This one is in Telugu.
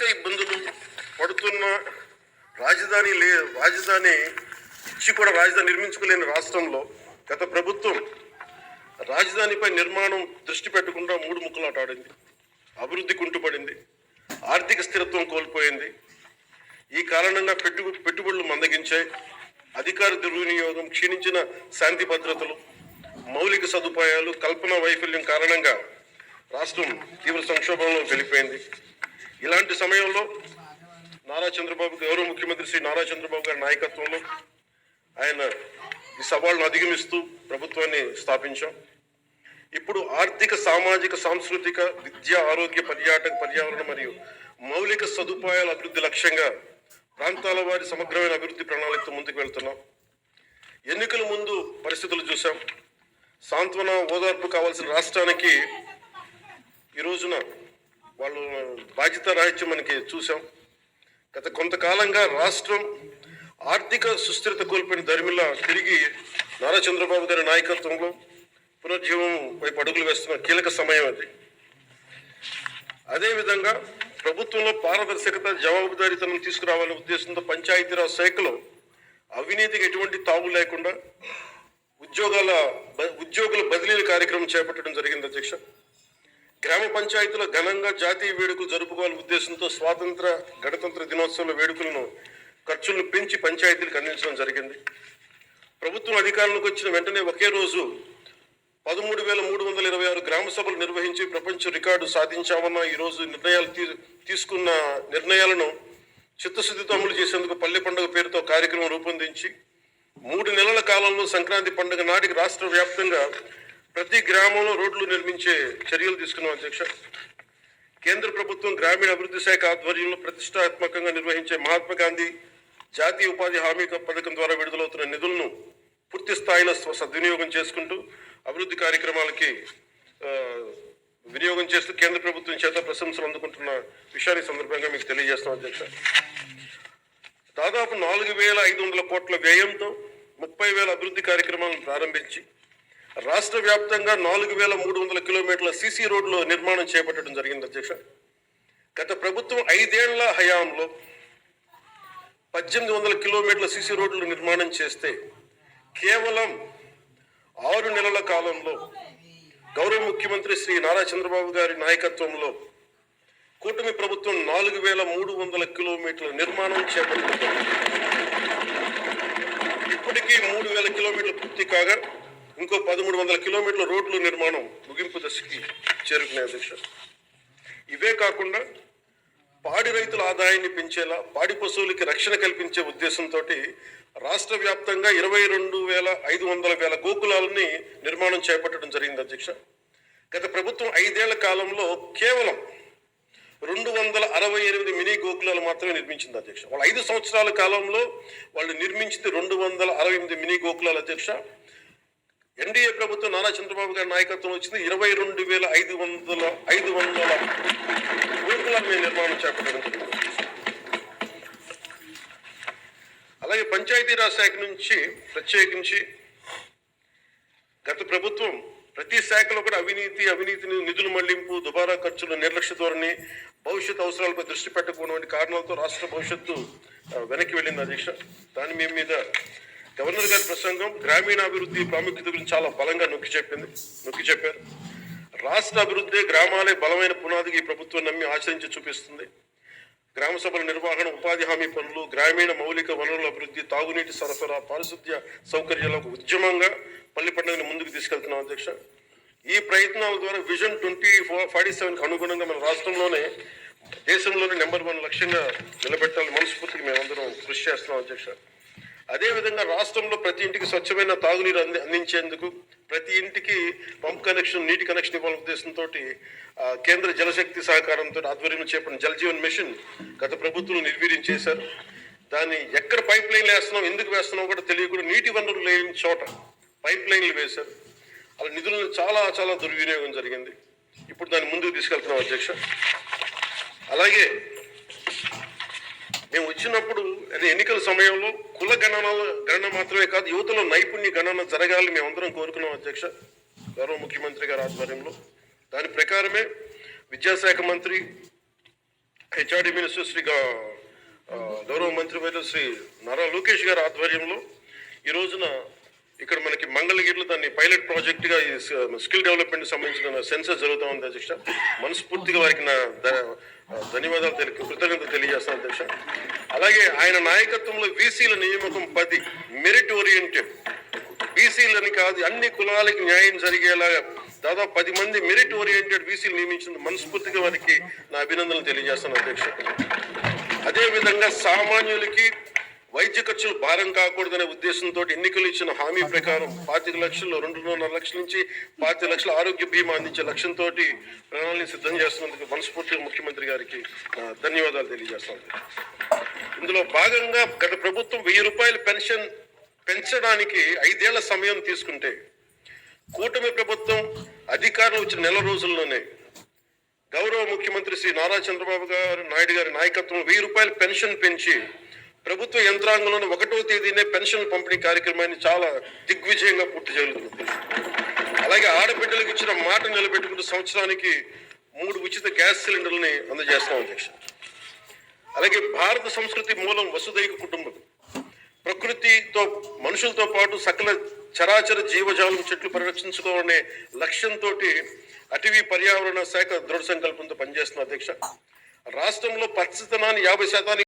అనేక ఇబ్బందులు పడుతున్న రాజధాని లే రాజధాని ఇచ్చి కూడా రాజధాని నిర్మించుకోలేని రాష్ట్రంలో గత ప్రభుత్వం రాజధానిపై నిర్మాణం దృష్టి పెట్టకుండా మూడు ముక్కలాటాడింది అభివృద్ధి కుంటుపడింది. ఆర్థిక స్థిరత్వం కోల్పోయింది. ఈ కారణంగా పెట్టు పెట్టుబడులు మందగించాయి. అధికార దుర్వినియోగం క్షీణించిన శాంతి భద్రతలు మౌలిక సదుపాయాలు కల్పన వైఫల్యం కారణంగా రాష్ట్రం తీవ్ర సంక్షోభంలో వెళ్ళిపోయింది ఇలాంటి సమయంలో నారా చంద్రబాబు గౌరవ ముఖ్యమంత్రి శ్రీ నారా చంద్రబాబు గారి నాయకత్వంలో ఆయన ఈ సవాళ్ళను అధిగమిస్తూ ప్రభుత్వాన్ని స్థాపించాం. ఇప్పుడు ఆర్థిక సామాజిక సాంస్కృతిక విద్య ఆరోగ్య పర్యాటక పర్యావరణ మరియు మౌలిక సదుపాయాల అభివృద్ధి లక్ష్యంగా ప్రాంతాల వారి సమగ్రమైన అభివృద్ధి ప్రణాళికతో ముందుకు వెళ్తున్నాం. ఎన్నికల ముందు పరిస్థితులు చూసాం సాంత్వన ఓదార్పు కావాల్సిన రాష్ట్రానికి ఈ రోజున వాళ్ళు బాధ్యత రాహిత్యం మనకి చూసాం. గత కొంతకాలంగా రాష్ట్రం ఆర్థిక సుస్థిరత కోల్పోయిన ధర్మిలా తిరిగి నారా చంద్రబాబు గారి నాయకత్వంలో పునర్జీవం వైపు అడుగులు వేస్తున్న కీలక సమయం అది. అదేవిధంగా ప్రభుత్వంలో పారదర్శకత జవాబుదారీతనం తీసుకురావాలనే ఉద్దేశంతో పంచాయతీరాజ్ శాఖలో అవినీతికి ఎటువంటి తావు లేకుండా ఉద్యోగాల ఉద్యోగుల బదిలీల కార్యక్రమం చేపట్టడం జరిగింది అధ్యక్ష. గ్రామ పంచాయతీలో ఘనంగా జాతీయ వేడుకలు జరుపుకోవాలనే ఉద్దేశంతో స్వాతంత్ర గణతంత్ర దినోత్సవాల వేడుకలను ఖర్చులను పెంచి పంచాయతీలకు అందించడం జరిగింది. ప్రభుత్వం అధికారంలోకి వచ్చిన వెంటనే ఒకే రోజు పదమూడు వేల మూడు వందల ఇరవై ఆరు గ్రామ సభలు నిర్వహించి ప్రపంచ రికార్డు సాధించామన్న ఈ రోజు నిర్ణయాలు తీ- తీసుకున్న నిర్ణయాలను చిత్తశుద్ధితో అమలు చేసేందుకు పల్లె పండుగ పేరుతో కార్యక్రమం రూపొందించి మూడు నెలల కాలంలో సంక్రాంతి పండుగ నాటికి రాష్ట్ర వ్యాప్తంగా ప్రతి గ్రామంలో రోడ్లు నిర్మించే చర్యలు తీసుకున్నాం అధ్యక్ష. కేంద్ర ప్రభుత్వం గ్రామీణ అభివృద్ధి శాఖ ఆధ్వర్యంలో ప్రతిష్టాత్మకంగా నిర్వహించే మహాత్మా గాంధీ జాతీయ ఉపాధి హామీ పథకం ద్వారా విడుదలవుతున్న నిధులను పూర్తి స్థాయిలో సద్వినియోగం చేసుకుంటూ అభివృద్ధి కార్యక్రమాలకి వినియోగం చేస్తూ కేంద్ర ప్రభుత్వం చేత ప్రశంసలు అందుకుంటున్న విషయాన్ని సందర్భంగా మీకు తెలియజేస్తాం అధ్యక్ష. దాదాపు నాలుగు వేల ఐదు వందల కోట్ల వ్యయంతో ముప్పై వేల అభివృద్ధి కార్యక్రమాలను ప్రారంభించి రాష్ట్ర వ్యాప్తంగా నాలుగు వేల మూడు వందల కిలోమీటర్ల సీసీ రోడ్లు నిర్మాణం చేపట్టడం జరిగింది అధ్యక్ష. గత ప్రభుత్వం ఐదేళ్ళ హయాంలో పద్దెనిమిది వందల కిలోమీటర్ల సీసీ రోడ్లు నిర్మాణం చేస్తే కేవలం ఆరు నెలల కాలంలో గౌరవ ముఖ్యమంత్రి శ్రీ నారా చంద్రబాబు గారి నాయకత్వంలో కూటమి ప్రభుత్వం నాలుగు వేల మూడు వందల కిలోమీటర్ల నిర్మాణం చేపట్టింది. ఇప్పటికీ మూడు వేల కిలోమీటర్లు పూర్తి కాగా ఇంకో పదమూడు వందల కిలోమీటర్ల రోడ్లు నిర్మాణం ముగింపు దశకి చేరుకునే అధ్యక్ష ఇవే కాకుండా పాడి రైతుల ఆదాయాన్ని పెంచేలా పాడి పశువులకి రక్షణ కల్పించే ఉద్దేశంతో రాష్ట్ర వ్యాప్తంగా ఇరవై రెండు వేల ఐదు వందల వేల గోకులాలని నిర్మాణం చేపట్టడం జరిగింది అధ్యక్ష. గత ప్రభుత్వం ఐదేళ్ళ కాలంలో కేవలం రెండు వందల అరవై ఎనిమిది మినీ గోకులాలు మాత్రమే నిర్మించింది అధ్యక్ష. వాళ్ళు ఐదు సంవత్సరాల కాలంలో వాళ్ళు నిర్మించింది రెండు వందల అరవై ఎనిమిది మినీ గోకులాలు అధ్యక్ష. ఎన్డీఏ ప్రభుత్వం నారా చంద్రబాబు గారి నాయకత్వం వచ్చింది. ఇరవై రెండు వేల ఐదు వందల ఐదు వందల గోకులాలు మేము నిర్మాణం చేపట్టడం అలాగే పంచాయతీరాజ్ శాఖ నుంచి ప్రత్యేకించి గత ప్రభుత్వం ప్రతి శాఖలో కూడా అవినీతి అవినీతిని నిధులు మళ్ళింపు దుబారా ఖర్చులు నిర్లక్ష్య ధోరణి భవిష్యత్ అవసరాలపై దృష్టి పెట్టకపోవడం వంటి కారణాలతో రాష్ట్ర భవిష్యత్తు వెనక్కి వెళ్ళింది అధ్యక్ష. దాని మేము మీద గవర్నర్ గారి ప్రసంగం గ్రామీణాభివృద్ధి ప్రాముఖ్యత గురించి చాలా బలంగా నొక్కి చెప్పింది నొక్కి చెప్పారు. రాష్ట్ర అభివృద్ధి గ్రామాలే బలమైన పునాదికి ఈ ప్రభుత్వం నమ్మి ఆచరించి చూపిస్తుంది. గ్రామ సభల నిర్వహణ ఉపాధి హామీ పనులు గ్రామీణ మౌలిక వనరుల అభివృద్ధి తాగునీటి సరఫరా పారిశుద్ధ్య సౌకర్యాలకు ఉద్యమంగా పల్లి పండుగను ముందుకు తీసుకెళ్తున్నాం అధ్యక్ష. ఈ ప్రయత్నాల ద్వారా విజన్ ట్వంటీ ఫోర్ ఫార్టీ సెవెన్కి అనుగుణంగా మన రాష్ట్రంలోనే దేశంలోనే నెంబర్ వన్ లక్ష్యంగా నిలబెట్టాలని మనస్ఫూర్తికి మేమందరం కృషి చేస్తున్నాం అధ్యక్ష. అదేవిధంగా రాష్ట్రంలో ప్రతి ఇంటికి స్వచ్ఛమైన తాగునీరు అంది అందించేందుకు ప్రతి ఇంటికి పంప్ కనెక్షన్ నీటి కనెక్షన్ ఇవ్వాలనే ఉద్దేశంతో కేంద్ర జలశక్తి సహకారంతో ఆధ్వర్యంలో చేపట్టిన జలజీవన్ మిషన్ గత ప్రభుత్వం నిర్వీర్యం చేశారు. దాన్ని ఎక్కడ పైప్ లైన్లు వేస్తున్నాం ఎందుకు వేస్తున్నాం కూడా తెలియకుండా నీటి వనరులు లేని చోట పైప్ లైన్లు వేశారు. అలా నిధులను చాలా చాలా దుర్వినియోగం జరిగింది. ఇప్పుడు దాన్ని ముందుకు తీసుకెళ్తున్నాం అధ్యక్ష. అలాగే మేము వచ్చినప్పుడు అదే ఎన్నికల సమయంలో కుల గణనాల గణన మాత్రమే కాదు యువతలో నైపుణ్య గణన జరగాలని మేమందరం కోరుకున్నాం అధ్యక్ష గౌరవ ముఖ్యమంత్రి గారి ఆధ్వర్యంలో. దాని ప్రకారమే విద్యాశాఖ మంత్రి హెచ్ఆర్డి మినిస్టర్ శ్రీ గౌరవ మంత్రి శ్రీ నారా లోకేష్ గారి ఆధ్వర్యంలో ఈ రోజున ఇక్కడ మనకి మంగళగిరిలో దాన్ని పైలట్ ప్రాజెక్ట్గా స్కిల్ డెవలప్మెంట్ సంబంధించిన సెన్సర్ జరుగుతా ఉంది అధ్యక్ష. మనస్ఫూర్తిగా వారికి నా ధన్యవాదాలు తెలి కృతజ్ఞత తెలియజేస్తాను అధ్యక్ష. అలాగే ఆయన నాయకత్వంలో వీసీల నియామకం పది మెరిట్ ఓరియంటెడ్ బీసీలని కాదు అన్ని కులాలకి న్యాయం జరిగేలాగా దాదాపు పది మంది మెరిట్ ఓరియంటెడ్ బీసీలు నియమించింది మనస్ఫూర్తిగా వారికి నా అభినందనలు తెలియజేస్తాను అధ్యక్ష. అదే విధంగా సామాన్యులకి వైద్య ఖర్చులు భారం కాకూడదనే ఉద్దేశంతో ఎన్నికలు ఇచ్చిన హామీ ప్రకారం పాతిక లక్షలు రెండున్నర లక్షల నుంచి పాతిక లక్షల ఆరోగ్య బీమా అందించే లక్ష్యంతో ప్రణాళిక సిద్ధం చేస్తున్నందుకు మనస్ఫూర్తిగా ముఖ్యమంత్రి గారికి ధన్యవాదాలు తెలియజేస్తాను ఇందులో భాగంగా గత ప్రభుత్వం వెయ్యి రూపాయల పెన్షన్ పెంచడానికి ఐదేళ్ళ సమయం తీసుకుంటే కూటమి ప్రభుత్వం అధికారంలో వచ్చిన నెల రోజుల్లోనే గౌరవ ముఖ్యమంత్రి శ్రీ నారా చంద్రబాబు గారు నాయుడు గారి నాయకత్వం వెయ్యి రూపాయల పెన్షన్ పెంచి ప్రభుత్వ యంత్రాంగంలోని ఒకటో తేదీనే పెన్షన్ పంపిణీ కార్యక్రమాన్ని చాలా దిగ్విజయంగా పూర్తి చేయగలుగుతుంది అలాగే ఆడబిడ్డలకు ఇచ్చిన మాట నిలబెట్టుకుంటూ సంవత్సరానికి మూడు ఉచిత గ్యాస్ సిలిండర్లని అందజేస్తాం అధ్యక్ష. అలాగే భారత సంస్కృతి మూలం వసుదైక కుటుంబం. ప్రకృతితో మనుషులతో పాటు సకల చరాచర జీవజాలం చెట్లు పరిరక్షించుకోవాలనే లక్ష్యంతో అటవీ పర్యావరణ శాఖ దృఢ సంకల్పంతో పనిచేస్తున్న అధ్యక్ష. రాష్ట్రంలో పచ్చదనాన్ని యాభై శాతానికి